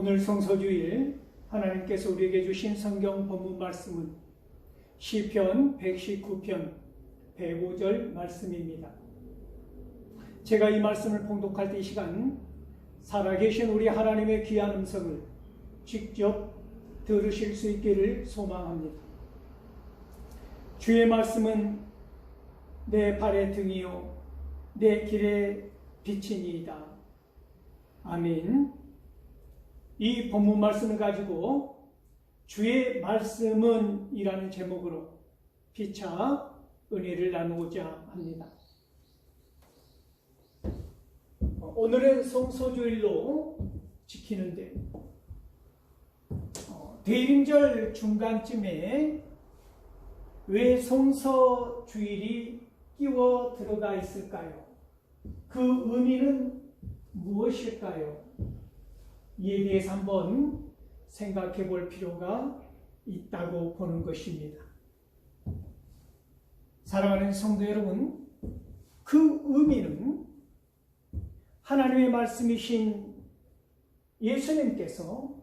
오늘 성서주일 하나님께서 우리에게 주신 성경 본문 말씀은 시편 119편 105절 말씀입니다. 제가 이 말씀을 봉독할 때 이 시간 살아계신 우리 하나님의 귀한 음성을 직접 들으실 수 있기를 소망합니다. 주의 말씀은 내 발의 등이요 내 길의 빛이니이다. 아멘. 이 본문 말씀을 가지고 주의 말씀은 이라는 제목으로 피차 은혜를 나누고자 합니다. 오늘은 성소주일로 지키는데 어, 대림절 중간쯤에 왜 성서주일이 끼워 들어가 있을까요? 그 의미는 무엇일까요? 이에 대해서 한번 생각해 볼 필요가 있다고 보는 것입니다. 사랑하는 성도 여러분, 그 의미는 하나님의 말씀이신 예수님께서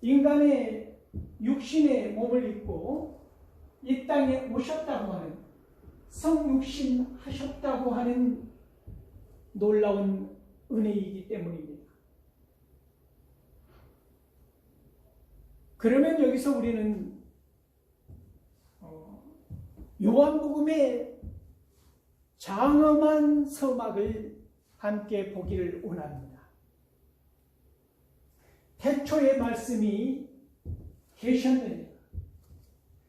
인간의 육신의 몸을 입고 이 땅에 오셨다고 하는 성육신 하셨다고 하는 놀라운 은혜이기 때문입니다. 그러면 여기서 우리는 어, 요한복음의 장엄한 서막을 함께 보기를 원합니다. 태초의 말씀이 계셨느니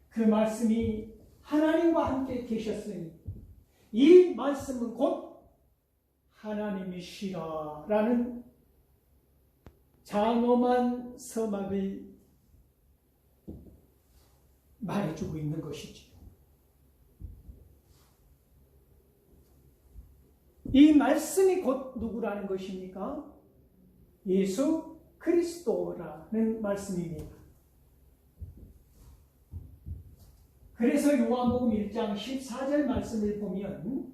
그 말씀이 하나님과 함께 계셨으니 이 말씀은 곧 하나님이시라라는 장엄한 서막을 말해주고 있는 것이지. 이 말씀이 곧 누구라는 것입니까? 예수 그리스도라는 말씀입니다. 그래서 요한복음 1장 14절 말씀을 보면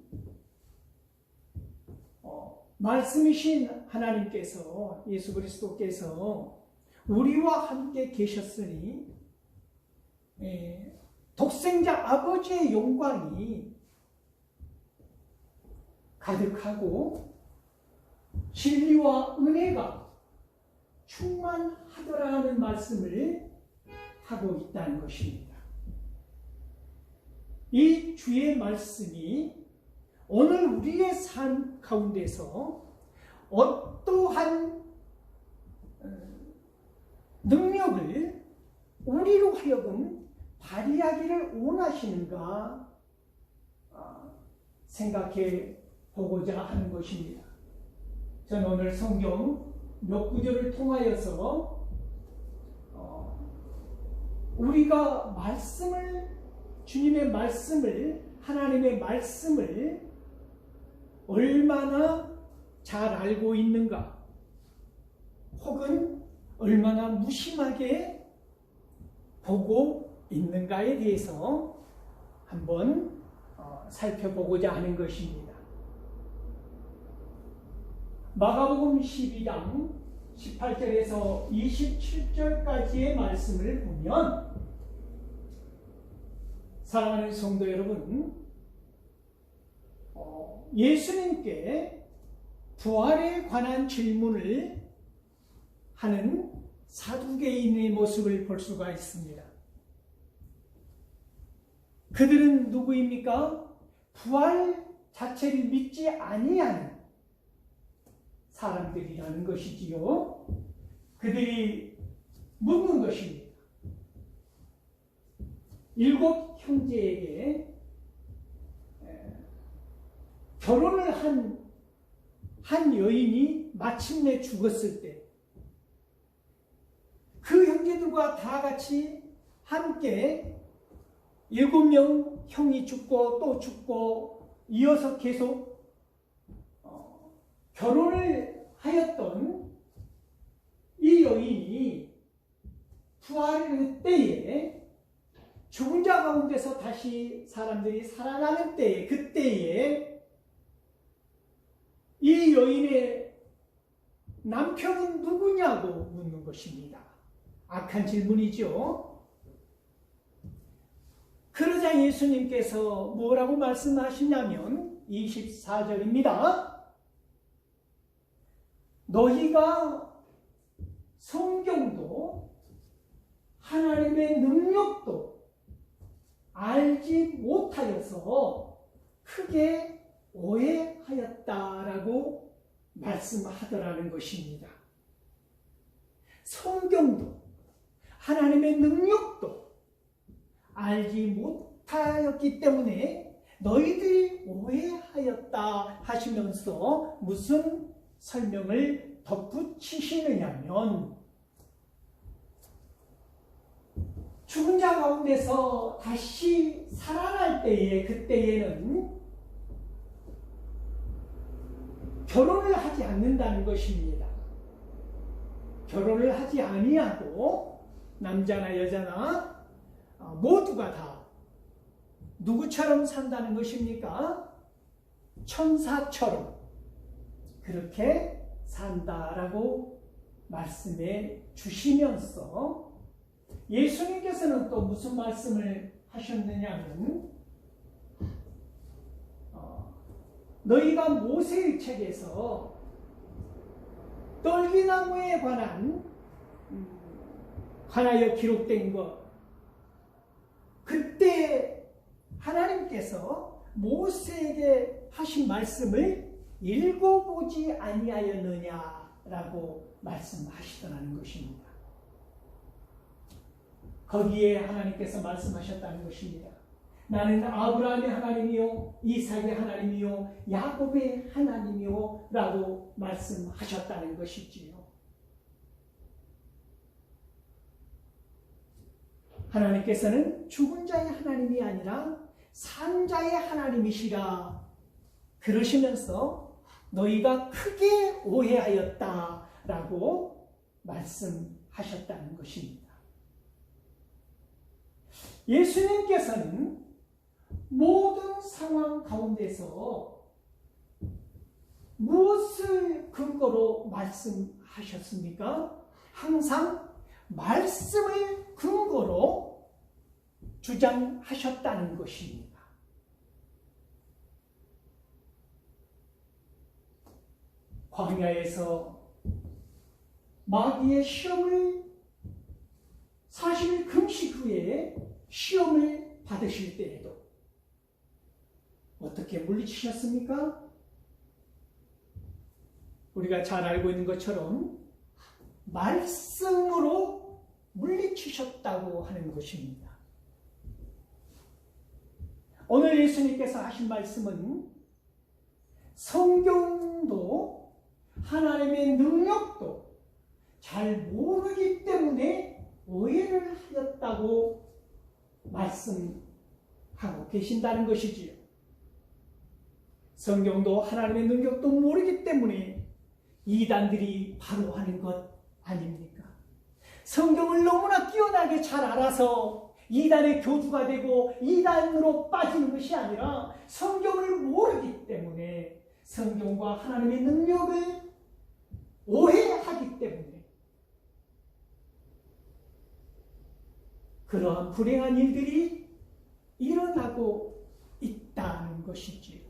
어, 말씀이신 하나님께서 예수 그리스도께서 우리와 함께 계셨으니 예, 독생자 아버지의 영광이 가득하고 진리와 은혜가 충만하더라는 말씀을 하고 있다는 것입니다. 이 주의 말씀이 오늘 우리의 삶 가운데서 어떠한 능력을 우리로 하여금 발휘하기를 원하시는가 생각해 보고자 하는 것입니다. 저는 오늘 성경 몇 구절을 통하여서 우리가 말씀을 주님의 말씀을 하나님의 말씀을 얼마나 잘 알고 있는가 혹은 얼마나 무심하게 보고 있는가에 대해서 한번 살펴보고자 하는 것입니다. 마가복음 12장 18절에서 27절까지의 말씀을 보면 사랑하는 성도 여러분, 어, 예수님께 부활에 관한 질문을 하는 사두개인의 모습을 볼 수가 있습니다. 그들은 누구입니까? 부활 자체를 믿지 아니하는 사람들이라는 것이지요. 그들이 묻는 것입니다. 일곱 형제에게 결혼을 한, 한 여인이 마침내 죽었을 때, 그 형제들과 다 같이 함께 일곱 명 형이 죽고 또 죽고 이어서 계속 어, 결혼을 하였던 이 여인이 부활의 때에 죽은 자 가운데서 다시 사람들이 살아나는 때에 그때에 이 여인의 남편은 누구냐고 묻는 것입니다. 악한 질문이죠. 그러자 예수님께서 뭐라고 말씀하시냐면 24절입니다. 너희가 성경도 하나님의 능력도 알지 못하여서 크게 오해하였다라고 말씀하더라는 것입니다. 성경도 하나님의 능력도 알지 못하였기 때문에 너희들이 오해하였다 하시면서 무슨 설명을 덧붙이시느냐면 죽은 자 가운데서 다시 살아날 때에 그때에는 결혼을 하지 않는다는 것입니다. 결혼을 하지 아니하고 남자나 여자나 어, 모두가 다 누구처럼 산다는 것입니까? 천사처럼 그렇게 산다라고 말씀해 주시면서 예수님께서는 또 무슨 말씀을 하셨느냐면 어, 너희가 모세의 책에서 떨기나무에 관한 음, 관하여 기록된 것 그때 하나님께서 모세에게 하신 말씀을 읽어보지 아니하였느냐라고 말씀하시더라는 것입니다. 거기에 하나님께서 말씀하셨다는 것입니다. 나는 아브라함의 하나님이요, 이삭의 하나님이요, 야곱의 하나님이요, 라고 말씀하셨다는 것이지요. 하나님께서는 죽은 자의 하나님이 아니라 산 자의 하나님이시라 그러시면서 너희가 크게 오해하였다 라고 말씀하셨다는 것입니다. 예수님께서는 모든 상황 가운데서 무엇을 근거로 말씀하셨습니까? 항상 말씀을 근거로 주장하셨다는 것입니다. 광야에서 마귀의 시험을 40일 금식 후에 시험을 받으실 때에도 어떻게 물리치셨습니까? 우리가 잘 알고 있는 것처럼 말씀으로 물리치셨다고 하는 것입니다. 오늘 예수님께서 하신 말씀은 성경도 하나님의 능력도 잘 모르기 때문에 오해를 하였다고 말씀하고 계신다는 것이지요. 성경도 하나님의 능력도 모르기 때문에 이단들이 바로 하는 것 아닙니까? 성경을 너무나 뛰어나게 잘 알아서 이단의 교주가 되고 이단으로 빠지는 것이 아니라 성경을 모르기 때문에 성경과 하나님의 능력을 오해하기 때문에 그러한 불행한 일들이 일어나고 있다는 것이지요.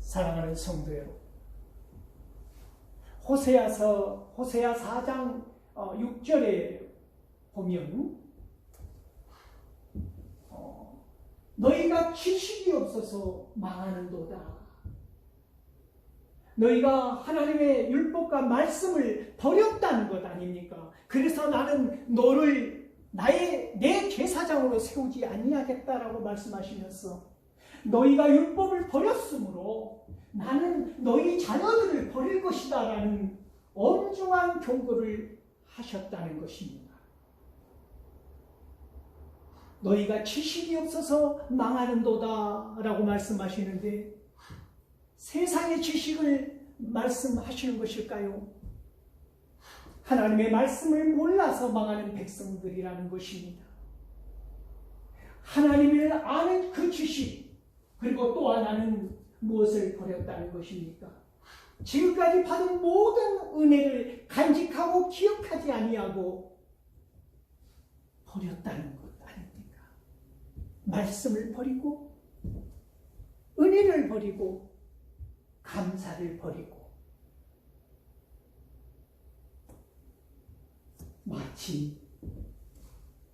사랑하는 성도 여러분. 호세아서 호세아 4장 6절에 보면 어, 너희가 지식이 없어서 망하는도다. 너희가 하나님의 율법과 말씀을 버렸다는 것 아닙니까? 그래서 나는 너를 나의 내 제사장으로 세우지 아니하겠다라고 말씀하시면서 너희가 율법을 버렸으므로 나는 너희 자녀들을 버릴 것이다라는 엄중한 경고를 하셨다는 것입니다. 너희가 지식이 없어서 망하는도다 라고 말씀하시는데 세상의 지식을 말씀하시는 것일까요? 하나님의 말씀을 몰라서 망하는 백성들이라는 것입니다. 하나님을 아는 그 지식, 그리고 또 하나는 무엇을 버렸다는 것입니까? 지금까지 받은 모든 은혜를 간직하고 기억하지 아니하고 버렸다는 것 아닙니까? 말씀을 버리고 은혜를 버리고 감사를 버리고 마치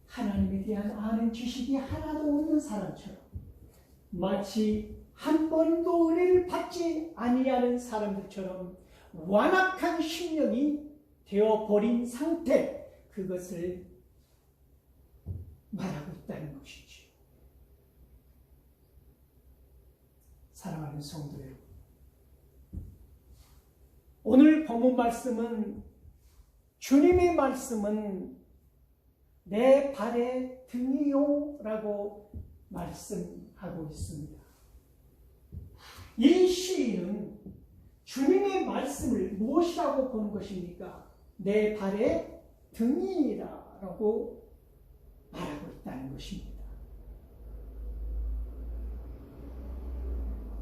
하나님에 대한 아는 지식이 하나도 없는 사람처럼 마치 한 번도 은혜를 받지 아니하는 사람들처럼 완악한 심령이 되어 버린 상태 그것을 말하고 있다는 것이지. 사랑하는 성도 여러분, 오늘 본문 말씀은 주님의 말씀은 내 발의 등이요 라고 말씀하고 있습니다. 이 시인은 주님의 말씀을 무엇이라고 보는 것입니까? 내 발의 등이라고 말하고 있다는 것입니다.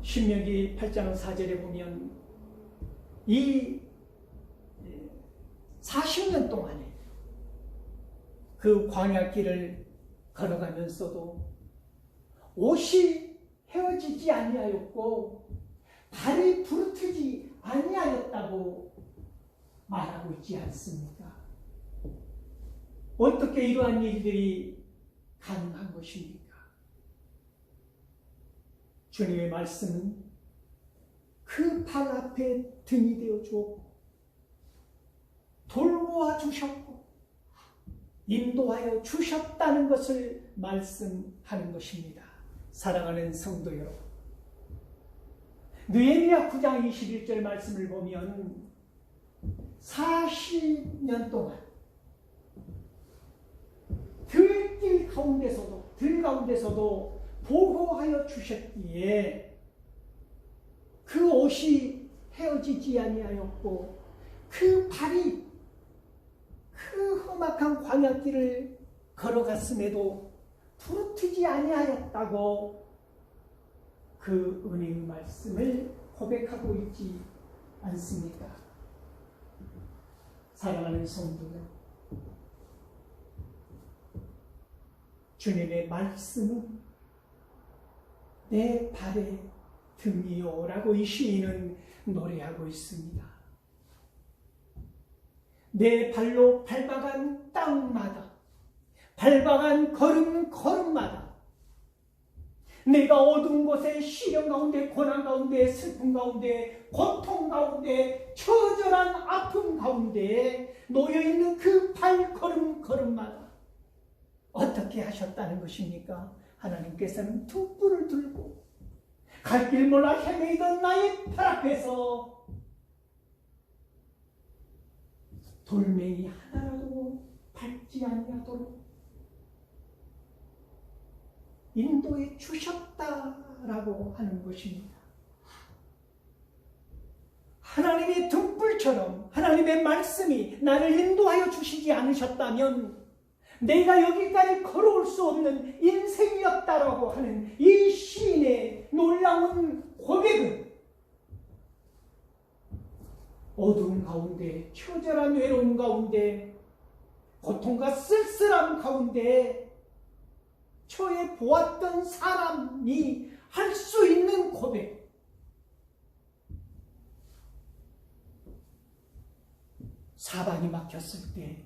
신명기 8장 4절에 보면 이 40년 동안에 그 광야길을 걸어가면서도 옷이 헤어지지 아니하였고 발이 부르트지 아니하였다고 말하고 있지 않습니까? 어떻게 이러한 일들이 가능한 것입니까? 주님의 말씀은 그 발 앞에 등이 되어 주었고 돌보아 주셨고 인도하여 주셨다는 것을 말씀하는 것입니다. 사랑하는 성도 여러분. 느헤미야 9장 21절 말씀을 보면 40년 동안 들길 가운데서도 들 가운데서도 보호하여 주셨기에 그 옷이 헤어지지 아니하였고 그 발이 그 험악한 광야길을 걸어갔음에도 부르트지 아니하였다고 그 은혜의 말씀을 고백하고 있지 않습니까? 사랑하는 성도들, 주님의 말씀은 내 발의 등이요 라고 이 시인은 노래하고 있습니다. 내 발로 밟아간 땅마다, 밟아간 걸음 걸음마다, 내가 어두운 곳에 시련 가운데, 고난 가운데, 슬픔 가운데, 고통 가운데, 처절한 아픔 가운데 놓여있는 그 발걸음 걸음마다 어떻게 하셨다는 것입니까? 하나님께서는 두 뿔을 들고 갈 길 몰라 헤매이던 나의 팔 앞에서 돌멩이 하나라도 밟지 아니하도록 인도해 주셨다라고 하는 것입니다. 하나님의 등불처럼 하나님의 말씀이 나를 인도하여 주시지 않으셨다면 내가 여기까지 걸어올 수 없는 인생이었다라고 하는 이 시인의 놀라운 고백은 어두운 가운데, 처절한 외로움 가운데, 고통과 쓸쓸함 가운데 처해 보았던 사람이 할 수 있는 고백. 사방이 막혔을 때,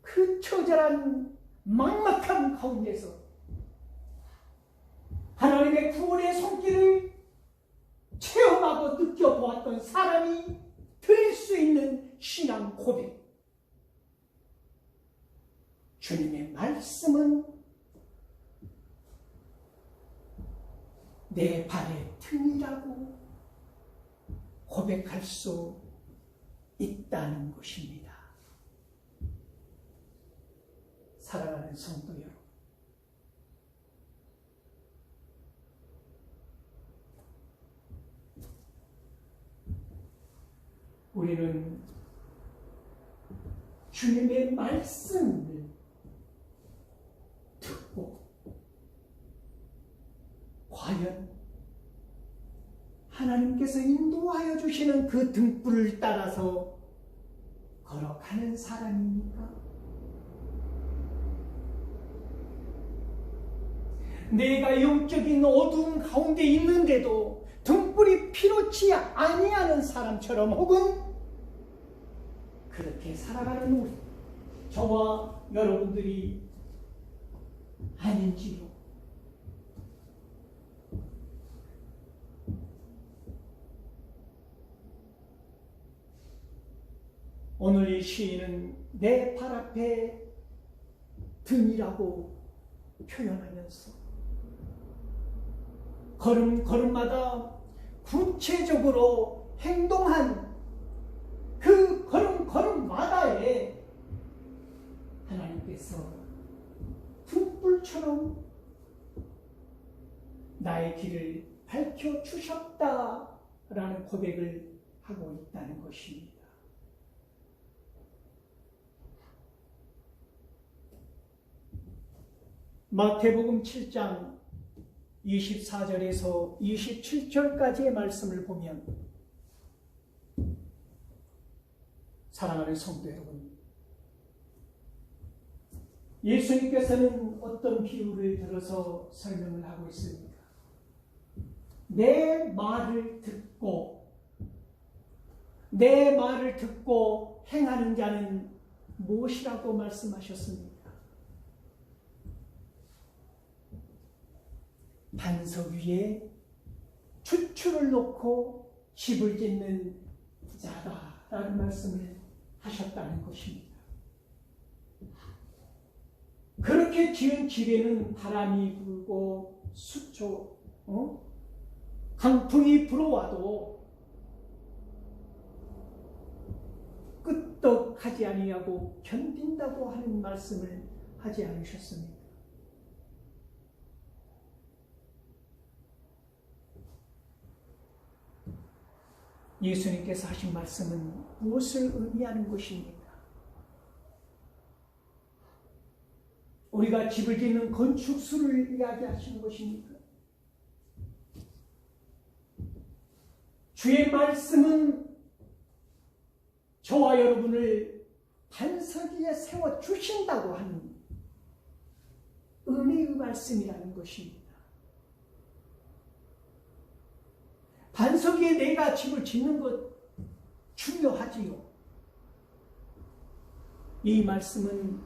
그 처절한 막막함 가운데서 하나님의 구원의 손길을 체험하고 느껴보았던 사람이 드릴 수 있는 신앙 고백. 주님의 말씀은 내 발의 틈이라고 고백할 수 있다는 것입니다. 사랑하는 성도 여러분. 우리는 주님의 말씀을 듣고 과연 하나님께서 인도하여 주시는 그 등불을 따라서 걸어가는 사람입니까? 내가 영적인 어두운 가운데 있는데도 등불이 필요치 아니하는 사람처럼 혹은 그렇게 살아가는 우리 저와 여러분들이 아닌지요. 오늘 이 시인은 내 발 앞에 등이라고 표현하면서 걸음 걸음마다 구체적으로 행동한 그 걸음 걸음마다에 하나님께서 불불처럼 나의 길을 밝혀 주셨다라는 고백을 하고 있다는 것입니다. 마태복음 7장 24절에서 27절까지의 말씀을 보면 사랑하는 성도 여러분 예수님께서는 어떤 비유를 들어서 설명을 하고 있습니까? 내 말을 듣고 내 말을 듣고 행하는 자는 무엇이라고 말씀하셨습니까? 반석 위에 추추를 놓고 집을 짓는 자다라는 말씀을 하셨다는 것입니다. 그렇게 지은 집에는 바람이 불고 수초, 어? 강풍이 불어와도 끄떡하지 아니하고 견딘다고 하는 말씀을 하지 않으셨습니까? 예수님께서 하신 말씀은 무엇을 의미하는 것입니까? 우리가 집을 짓는 건축수를 이야기하시는 것입니까? 주의 말씀은 저와 여러분을 반석 위에 세워 주신다고 하는 의미의 말씀이라는 것입니다. 반석 위에 내가 집을 짓는 것 중요하지요. 이 말씀은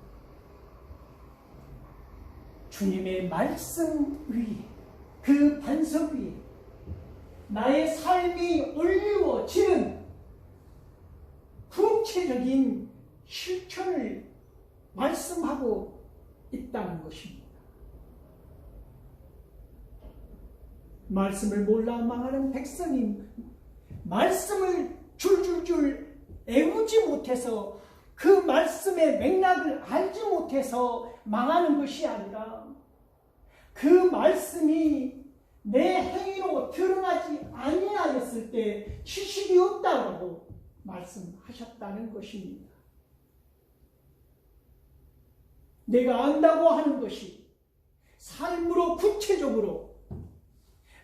주님의 말씀 위에 그 반석 위에 나의 삶이 올리워지는 구체적인 실천을 말씀하고 있다는 것입니다. 말씀을 몰라 망하는 백성이 말씀을 줄줄줄 애우지 못해서 그 말씀의 맥락을 알지 못해서 망하는 것이 아니라 그 말씀이 내 행위로 드러나지 아니하였을 때 지식이 없다고 말씀하셨다는 것입니다. 내가 안다고 하는 것이 삶으로 구체적으로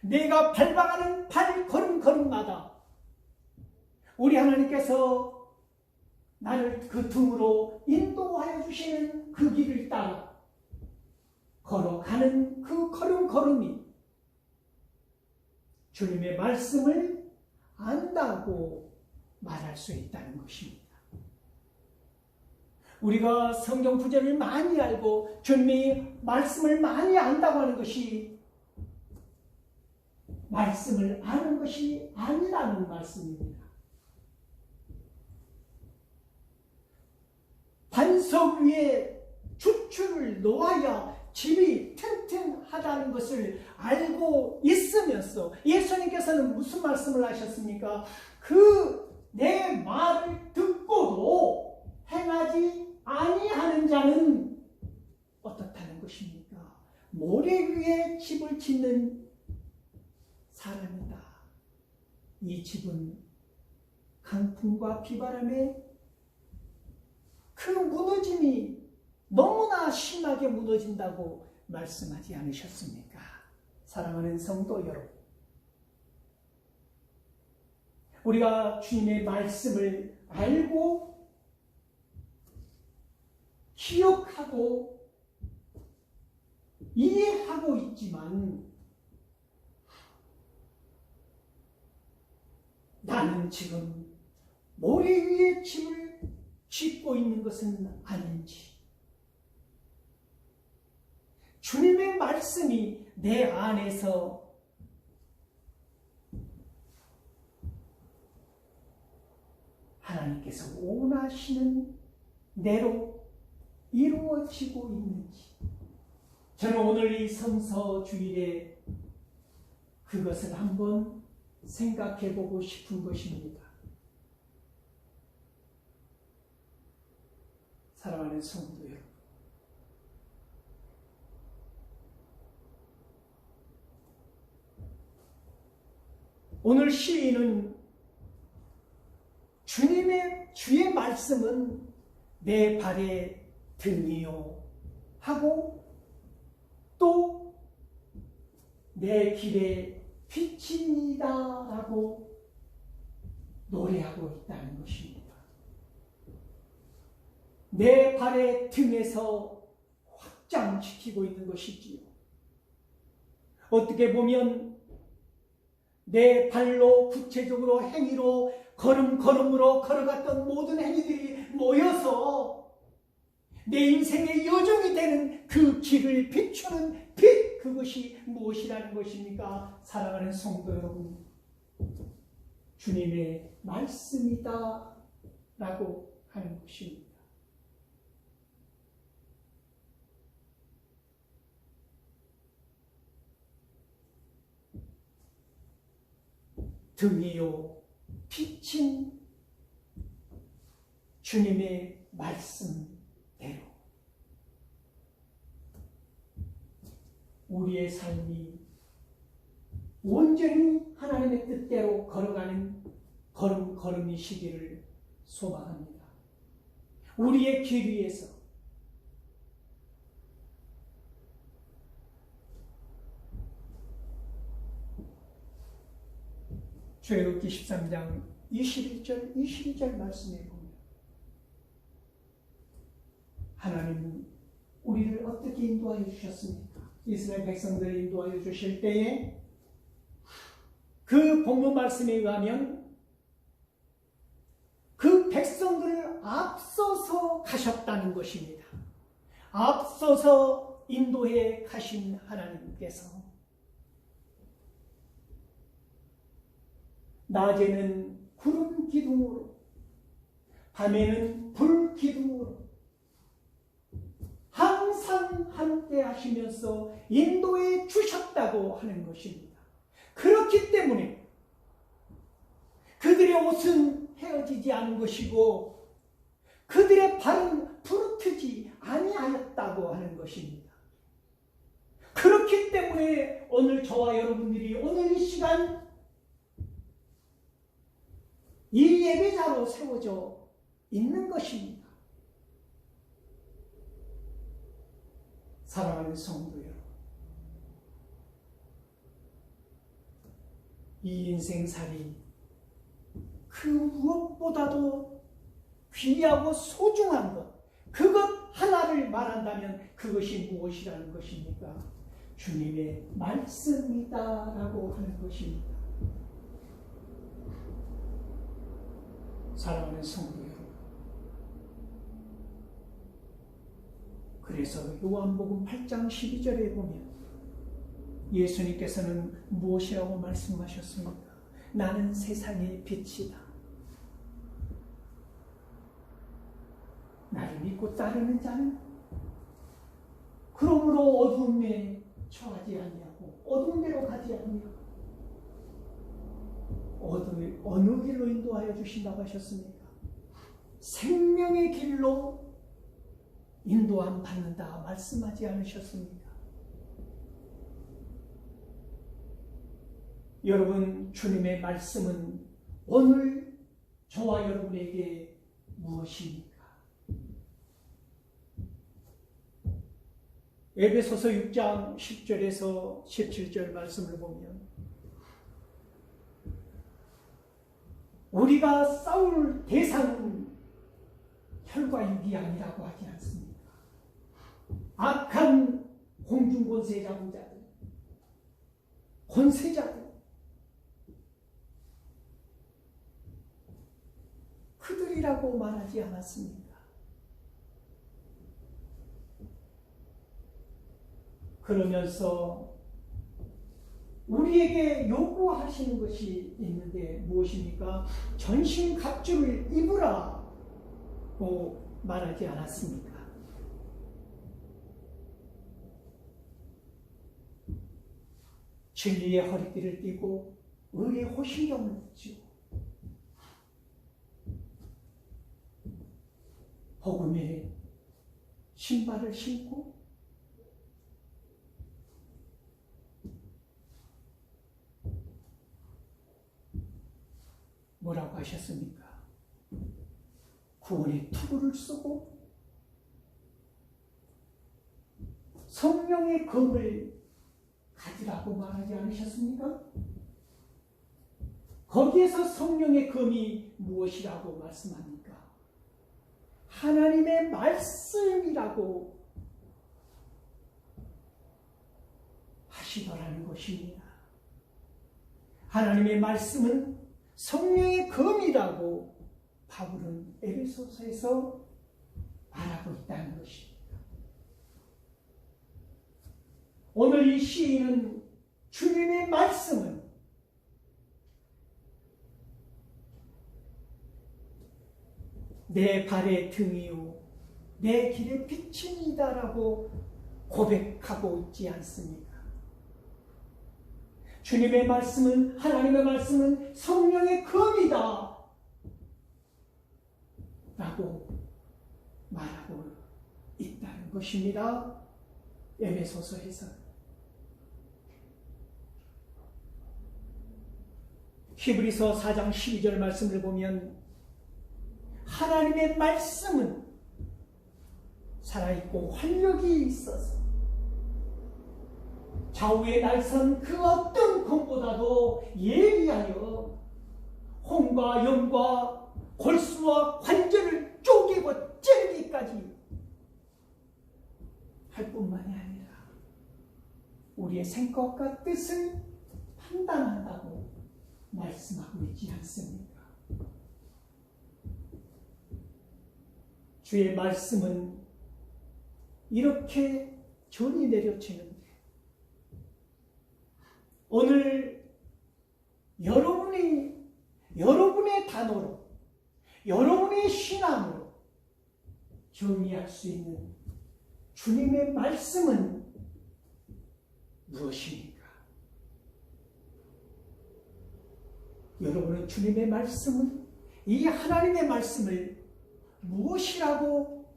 내가 밟아가는 발걸음 걸음마다 우리 하나님께서 나를 그 등으로 인도하여 주시는 그 길을 따라 걸어가는 그 걸음걸음이 주님의 말씀을 안다고 말할 수 있다는 것입니다. 우리가 성경 구절을 많이 알고 주님의 말씀을 많이 안다고 하는 것이 말씀을 아는 것이 아니라는 말씀입니다. 반석 위에 추추를 놓아야 집이 튼튼하다는 것을 알고 있으면서 예수님께서는 무슨 말씀을 하셨습니까? 그 내 말을 듣고도 행하지 아니하는 자는 어떻다는 것입니까? 모래 위에 집을 짓는 사람이다. 이 집은 강풍과 비바람에 그 무너짐이 너무나 심하게 무너진다고 말씀하지 않으셨습니까? 사랑하는 성도 여러분. 우리가 주님의 말씀을 알고 기억하고 이해하고 있지만 나는 지금 모래 위에 짐을 짚고 있는 것은 아닌지. 주님의 말씀이 내 안에서 하나님께서 원하시는 대로 이루어지고 있는지. 저는 오늘 이 성서 주일에 그것을 한번 생각해 보고 싶은 것입니다. 사랑하는 성도 여러분. 오늘 시인은 주님의 주의 말씀은 내 발의 등이요 하고 또 내 길의 빛입니다 라고 노래하고 있다는 것입니다. 내 발의 등에서 확장시키고 있는 것이지요. 어떻게 보면 내 발로 구체적으로 행위로 걸음걸음으로 걸어갔던 모든 행위들이 모여서 내 인생의 요정이 되는 그 길을 비추는 빛 그것이 무엇이라는 것입니까? 사랑하는 성도 여러분 주님의 말씀이다 라고 하는 것입니다. 등이요 빛인 주님의 말씀대로 우리의 삶이 온전히 하나님의 뜻대로 걸어가는 걸음 걸음이시기를 소망합니다. 우리의 길 위에서 출애굽기 13장 21절 22절 말씀에 보면 하나님은 우리를 어떻게 인도하여 주셨습니까? 이스라엘 백성들을 인도하여 주실 때에 그 본문 말씀에 의하면 그 백성들을 앞서서 가셨다는 것입니다. 앞서서 인도해 가신 하나님께서 낮에는 구름 기둥으로, 밤에는 불 기둥으로 항상 함께 하시면서 인도해 주셨다고 하는 것입니다. 그렇기 때문에 그들의 옷은 헤어지지 않은 것이고 그들의 발은 부르트지 아니하였다고 하는 것입니다. 그렇기 때문에 오늘 저와 여러분들이 오늘 이 시간 이 예배자로 세워져 있는 것입니다. 사랑하는 성도 여러분, 이 인생살이 그 무엇보다도 귀하고 소중한 것, 그것 하나를 말한다면 그것이 무엇이라는 것입니까? 주님의 말씀이다라고 하는 것입니다. 사랑하는 성도 여러분. 그래서 요한복음 8장 12절에 보면 예수님께서는 무엇이라고 말씀하셨습니까? 나는 세상의 빛이다. 나를 믿고 따르는 자는 그러므로 어둠에 처하지 않냐고 어둠 대로 가지 않냐고 어느, 어느 길로 인도하여 주신다고 하셨습니까? 생명의 길로 인도함 받는다 말씀하지 않으셨습니까? 여러분 주님의 말씀은 오늘 저와 여러분에게 무엇입니까? 에베소서 6장 10절에서 17절 말씀을 보면 우리가 싸울 대상은 혈과 육이 아니라고 하지 않습니까? 악한 공중 권세 자부자들, 권세자들, 그들이라고 말하지 않았습니까? 그러면서 우리에게 요구하시는 것이 있는데 무엇입니까? 전신 갑주를 입으라고 말하지 않았습니까? 진리의 허리띠를 띠고 의의 호신경을 쥐고 복음의 신발을 신고 뭐라고 하셨습니까? 구원의 투구를 쓰고 성령의 검을 가지라고 말하지 않으셨습니까? 거기에서 성령의 검이 무엇이라고 말씀합니까? 하나님의 말씀이라고 하시더라는 것입니다. 하나님의 말씀은 성령의 검이라고 바울은 에베소서에서 말하고 있다는 것입니다. 오늘 이 시인은 주님의 말씀은 내 발의 등이요 내 길의 빛입니다라고 고백하고 있지 않습니까? 주님의 말씀은 하나님의 말씀은 성령의 검이다 라고 말하고 있다는 것입니다. 에베소서에서 히브리서 4장 12절 말씀을 보면 하나님의 말씀은 살아있고 활력이 있어서 좌우의 날선 그 어떤 검보다도 예리하여 홍과 염과 골수와 관절을 쪼개고 찌르기까지 할 뿐만이 아니라 우리의 생각과 뜻을 판단한다고 말씀하고 있지 않습니까? 주의 말씀은 이렇게 전이 내려치는데 오늘 여러분이 여러분의 단어로 여러분의 신앙으로 정의할 수 있는 주님의 말씀은 무엇입니까? 여러분은 주님의 말씀은 이 하나님의 말씀을 무엇이라고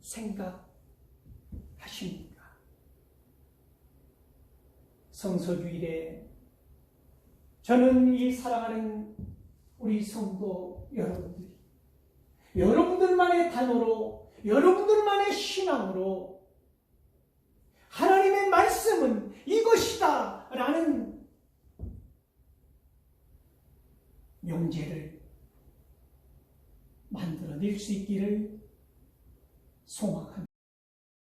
생각하십니까? 성서주일에 저는 이 사랑하는 우리 성도 여러분들이 여러분들만의 단어로 여러분들만의 신앙으로 하나님의 말씀은 이것이다 라는 명제를 만들어낼 수 있기를 소망합니다.